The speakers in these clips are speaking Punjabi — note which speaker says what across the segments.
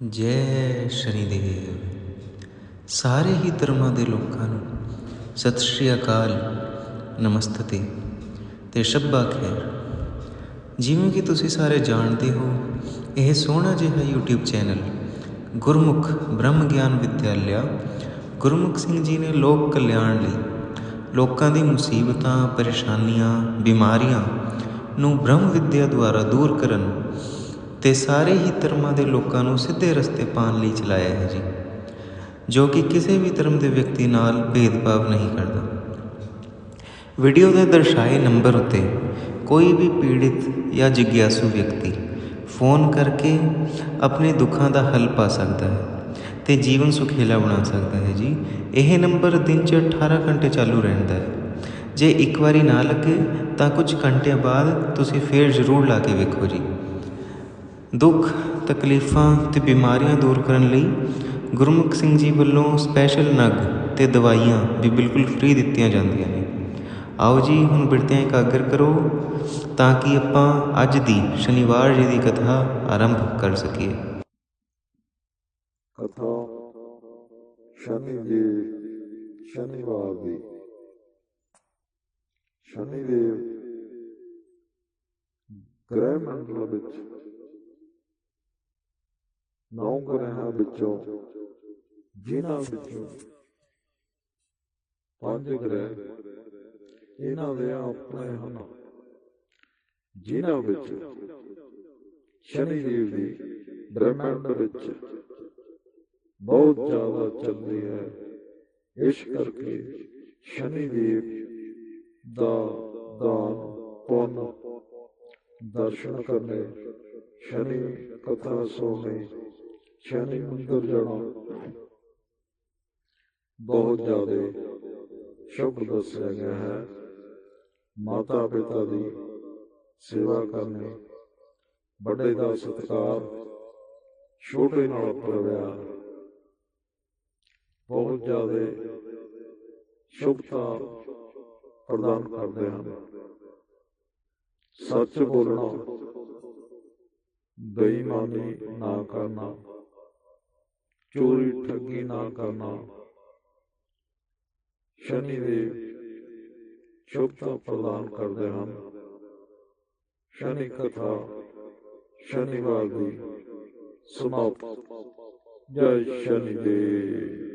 Speaker 1: ਜੈ ਸ਼੍ਰੀ ਦੇਵ। ਸਾਰੇ ਹੀ ਧਰਮਾਂ ਦੇ ਲੋਕਾਂ ਨੂੰ ਸਤਿ ਸ਼੍ਰੀ ਅਕਾਲ, ਨਮਸਤੇ ਤੇ ਸ਼ੱਬਾ ਖੈਰ ਜਿਵੇਂ ਕਿ ਤੁਸੀਂ ਸਾਰੇ ਜਾਣਦੇ ਹੋ, ਇਹ ਸੋਹਣਾ ਜਿਹਾ YouTube ਚੈਨਲ ਗੁਰਮੁਖ ਬ੍ਰਹਮ ਗਿਆਨ ਵਿਦਿਆਲਿਆ ਗੁਰਮੁਖ ਸਿੰਘ ਜੀ ਨੇ ਲੋਕ ਕਲਿਆਣ ਲਈ ਲੋਕਾਂ ਦੀ ਮੁਸੀਬਤਾਂ, ਪਰੇਸ਼ਾਨੀਆਂ, ਬਿਮਾਰੀਆਂ ਨੂੰ ਬ੍ਰਹਮ ਵਿਦਿਆ ਦੁਆਰਾ ਦੂਰ ਕਰਨ ਤੇ ਸਾਰੇ ਹੀ ਧਰਮਾਂ ਦੇ ਲੋਕਾਂ ਨੂੰ ਸਿੱਧੇ ਰਸਤੇ ਪਾਉਣ ਲਈ ਚਲਾਇਆ ਹੈ ਜੀ, ਜੋ ਕਿ ਕਿਸੇ ਵੀ ਧਰਮ ਦੇ ਵਿਅਕਤੀ ਨਾਲ ਭੇਦਭਾਵ ਨਹੀਂ ਕਰਦਾ। ਵੀਡੀਓ ਦੇ ਦਰਸਾਏ ਨੰਬਰ ਉੱਤੇ ਕੋਈ ਵੀ ਪੀੜਿਤ ਜਾਂ ਜਿਗਿਆਸੂ ਵਿਅਕਤੀ ਫੋਨ ਕਰਕੇ ਆਪਣੇ ਦੁੱਖਾਂ ਦਾ ਹੱਲ ਪਾ ਸਕਦਾ ਹੈ ਤੇ ਜੀਵਨ ਸੁਖੇਲਾ ਬਣਾ ਸਕਦਾ ਹੈ ਜੀ। ਇਹ ਨੰਬਰ ਦਿਨ 'ਚ 18 ਘੰਟੇ ਚਾਲੂ ਰਹਿੰਦਾ ਹੈ। ਜੇ ਇੱਕ ਵਾਰੀ ਨਾ ਲੱਗੇ ਤਾਂ ਕੁਝ ਘੰਟਿਆਂ ਬਾਅਦ ਤੁਸੀਂ ਫੇਰ ਜ਼ਰੂਰ ਲਾ ਕੇ ਵੇਖੋ ਜੀ। ਦੁੱਖ, ਤਕਲੀਫਾਂ ਅਤੇ ਬਿਮਾਰੀਆਂ ਦੂਰ ਕਰਨ ਲਈ ਗੁਰਮੁਖ ਸਿੰਘ ਜੀ ਵੱਲੋਂ ਸਪੈਸ਼ਲ ਨਗ ਅਤੇ ਦਵਾਈਆਂ ਵੀ ਬਿਲਕੁਲ ਫ੍ਰੀ ਦਿੱਤੀਆਂ ਜਾਂਦੀਆਂ ਨੇ। ਆਓ ਜੀ, ਹੁਣ ਬਿਰਤਿਆਂ ਇਕਾਗਰ ਕਰੋ ਤਾਂ ਕਿ ਆਪਾਂ ਅੱਜ ਦੀ ਸ਼ਨੀਵਾਰ ਜੀ ਦੀ ਕਥਾ ਆਰੰਭ ਕਰ ਸਕੀਏ।
Speaker 2: ਕਥਾ ਸ਼ਨੀ ਦੀ ਸ਼ਨੀਵਾਰ ਦੀ। ਸ਼ਨੀ ਦੇਵ ਗ੍ਰਹਿ ਮੰਡਲ ਵਿੱਚ ਨੌ ਗ੍ਰਹਿਾਂ ਵਿੱਚੋਂ ਜਿਨ੍ਹਾਂ ਵਿੱਚੋਂ ਪੰਜ ਗ੍ਰਹਿ ਇਹਨਾਂ ਦੇ ਆਪਣੇ ਹਨ ਜਿਨ੍ਹਾਂ ਵਿੱਚ ਸ਼ਨੀ ਦੇਵ ਦੀ ਬ੍ਰਹਮੰਡ ਵਿੱਚ ਬਹੁਤ ਜ਼ਿਆਦਾ ਚੱਲਦੀ ਹੈ ਇਸ ਕਰਕੇ ਸ਼ਨੀ ਦੇਵ ਦਾ ਦਾਨ ਪੁੰਨ ਦਰਸ਼ਨ ਕਰਨੇ ਸ਼ਨੀ ਕਥਾ ਸੁਣਨੀ ਸ਼ਨੀ ਮੰਦਰ ਜਾਣਾ ਬਹੁਤ ਜ਼ਿਆਦਾ ਸ਼ੁਭ ਦੱਸਿਆ ਗਿਆ ਹੈ। ਮਾਤਾ ਪਿਤਾ ਦੀ ਸੇਵਾ ਕਰਨੀ, ਵੱਡੇ ਦਾ ਸਤਿਕਾਰ ਛੋਟੇ ਨਾਲ ਪਿਆਰ ਬਹੁਤ ਜ਼ਿਆਦਾ ਸ਼ੁਭਤਾ ਪ੍ਰਦਾਨ ਕਰਦੇ ਹਨ। ਸੱਚ ਬੋਲਣਾ, ਬੇਈਮਾਨੀ ਨਾ ਕਰਨਾ ਚੋਰੀ, ਠੱਗੀ ਨਾ ਕਰਨਾ। ਸ਼ਨੀ ਦੇ ਸ਼ੁਭਤਾ ਪ੍ਰਦਾਨ ਕਰਦੇ ਹਨ। ਸ਼ਨੀ ਕਥਾ ਸ਼ਨੀਵਾਰ ਦੀ ਸਮਾਪਤ। ਜੈ ਸ਼ਨੀ ਦੇਵ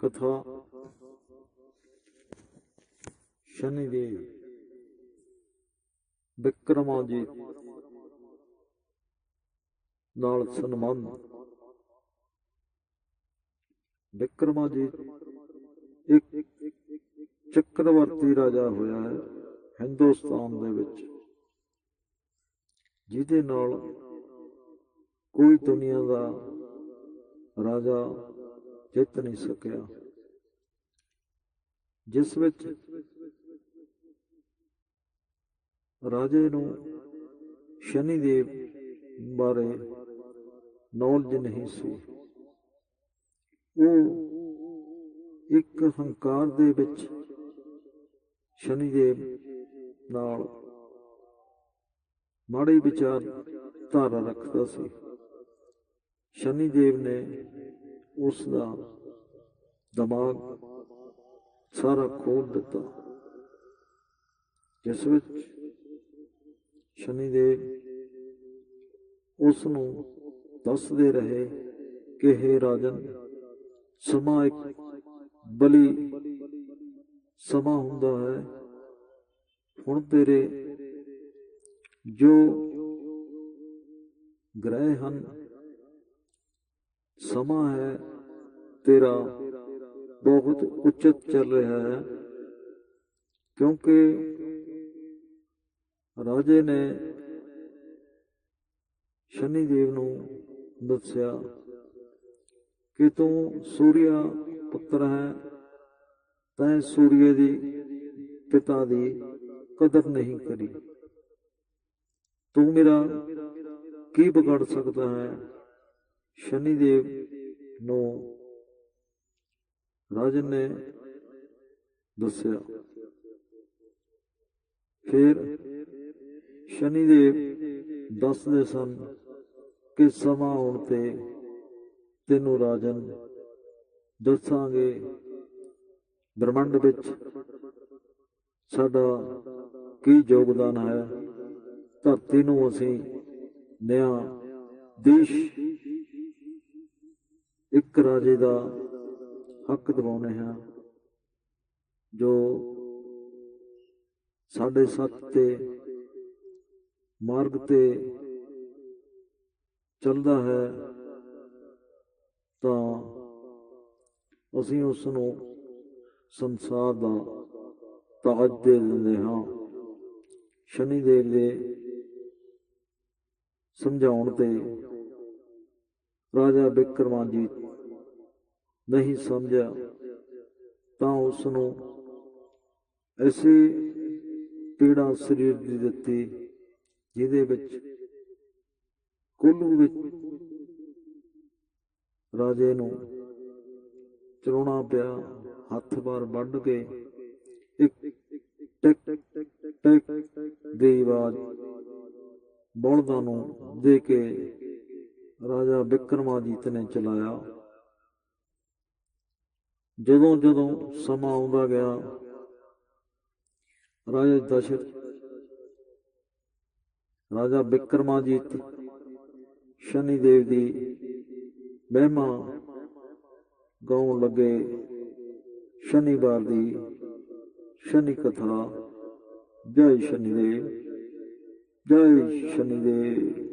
Speaker 2: ਕਥਾ, ਸ਼ਨੀ ਦੇਵ ਵਿਕਰਮਾਜੀਤ ਨਾਲ ਸਨਮਾਨ। ਵਿਕਰਮਾਜੀਤ ਇੱਕ ਚੱਕਰਵਰਤੀ ਰਾਜਾ ਹੋਇਆ ਹੈ ਹਿੰਦੁਸਤਾਨ ਦੇ ਵਿੱਚ, ਜਿਹਦੇ ਨਾਲ ਕੋਈ ਦੁਨੀਆ ਦਾ ਰਾਜਾ ਜਿੱਤ ਨਹੀਂ ਸਕਿਆ। ਜਿਸ ਵਿੱਚ ਰਾਜੇ ਨੂੰ ਸ਼ਨੀ ਦੇਵ ਬਾਰੇ ਨੌਲੇਜ ਨਹੀਂ ਸੀ। ਉਹ ਇੱਕ ਹੰਕਾਰ ਦੇ ਵਿੱਚ ਸ਼ਨੀ ਦੇਵ ਨਾਲ ਮਾੜੇ ਵਿਚਾਰ ਧਾਰਾ ਰੱਖਦਾ ਸੀ। ਸ਼ਨੀ ਦੇਵ ਨੇ ਉਸ ਦਾ ਦਿਮਾਗ ਸਾਰਾ ਖੋਲ ਦਿੱਤਾ। ਜਿਸ ਵਿੱਚ ਸ਼ਨੀ ਦੇਵ ਉਸ ਨੂੰ ਦੱਸਦੇ ਰਹੇ ਕਿ हे ਰਾਜਨ ਸਮਾਂ ਇੱਕ ਬਲੀ ਸਮਾਂ ਹੁੰਦਾ ਹੈ ਹੁਣ ਤੇਰੇ ਜੋ ਗ੍ਰਹਿ ਹਨ ਸਮਾਂ ਹੈ ਤੇਰਾ ਬਹੁਤ ਉਚਿਤ ਚੱਲ ਰਿਹਾ ਹੈ ਕਿਉਂਕਿ ਰਾਜੇ ਨੇ ਸ਼ਨੀ ਦੇਵ ਨੂੰ ਦੱਸਿਆ ਕਿ ਤੂੰ ਸੂਰਿਆ ਪੁੱਤਰ ਹੈ, ਤੈਂ ਸੂਰਿਆ ਦੀ ਪਿਤਾ ਦੀ ਕਦਰ ਨਹੀਂ ਕਰੀ। ਤੂੰ ਮੇਰਾ ਕੀ ਵਿਗੜ ਸਕਦਾ ਹੈ? ਸ਼ਨੀ ਦੇਵ ਨੂੰ ਰਾਜਨ ਨੇ ਦੱਸਿਆ। ਫਿਰ ਸ਼ਨੀਦੇਵ ਦੱਸਦੇ ਸਨ ਕਿ ਸਮਾਂ ਆਉਣ ਤੇ ਤੈਨੂੰ ਰਾਜਨ ਦੱਸਾਂਗੇ? ਬ੍ਰਹਮੰਡ ਵਿੱਚ ਸਾਡਾ ਕੀ ਯੋਗਦਾਨ ਹੈ? ਧਰਤੀ ਨੂੰ ਅਸੀਂ ਨਿਆਂ ਦੇਸ਼ ਇੱਕ ਰਾਜੇ ਦਾ ਹੱਕ ਦਿਵਾਉਨੇ ਹਾਂ, ਜੋ ਸਾਡੇ ਸੱਚ ਤੇ ਮਾਰਗ ਤੇ ਚੱਲਦਾ ਹੈ, ਤਾਂ ਅਸੀਂ ਉਸ ਨੂੰ ਸੰਸਾਰ ਦਾ ਤਾਜ ਦੇ ਦਿੰਦੇ ਹਾਂ। ਸ਼ਨੀ ਦੇਵ ਦੇ ਸਮਝਾਉਣ ਤੇ ਰਾਜਾ ਬਿਕਰਮਾਜੀਤ ਨਹੀਂ ਸਮਝਿਆ, ਤਾਂ ਉਸ ਨੂੰ ਐਸੀ ਪੀੜਾ ਸਰੀਰ ਦੀ ਦਿੱਤੀ, ਜਿਹਦੇ ਵਿੱਚ ਕੁੱਲੂ ਵਿੱਚ ਰਾਜੇ ਨੂੰ ਚਲਾਉਣਾ ਪਿਆ, ਹੱਥ ਬਾਰ ਵੱਢ ਕੇ ਇੱਕ ਟਿਕ ਟਿਕ ਦੀ ਆਵਾਜ਼ ਬਲਦਾਂ ਨੂੰ ਦੇ ਕੇ ਰਾਜਾ ਵਿਕਰਮਾਜੀਤ ਨੇ ਚਲਾਇਆ। ਜਦੋਂ ਜਦੋਂ ਸਮਾਂ ਆਉਂਦਾ ਗਿਆ, ਰਾਜਾ ਦਸ਼ਰਥ, ਰਾਜਾ ਬਿਕਰਮਾਜੀਤ ਸ਼ਨੀ ਦੇਵ ਦੀ ਮਹਿਮਾ ਗਾਉਣ ਲੱਗੇ ਸ਼ਨੀਵਾਰ ਦੀ ਸ਼ਨੀ ਕਥਾ। ਜੈ ਸ਼ਨੀ ਦੇਵ ਜੈ ਸ਼ਨੀ ਦੇਵ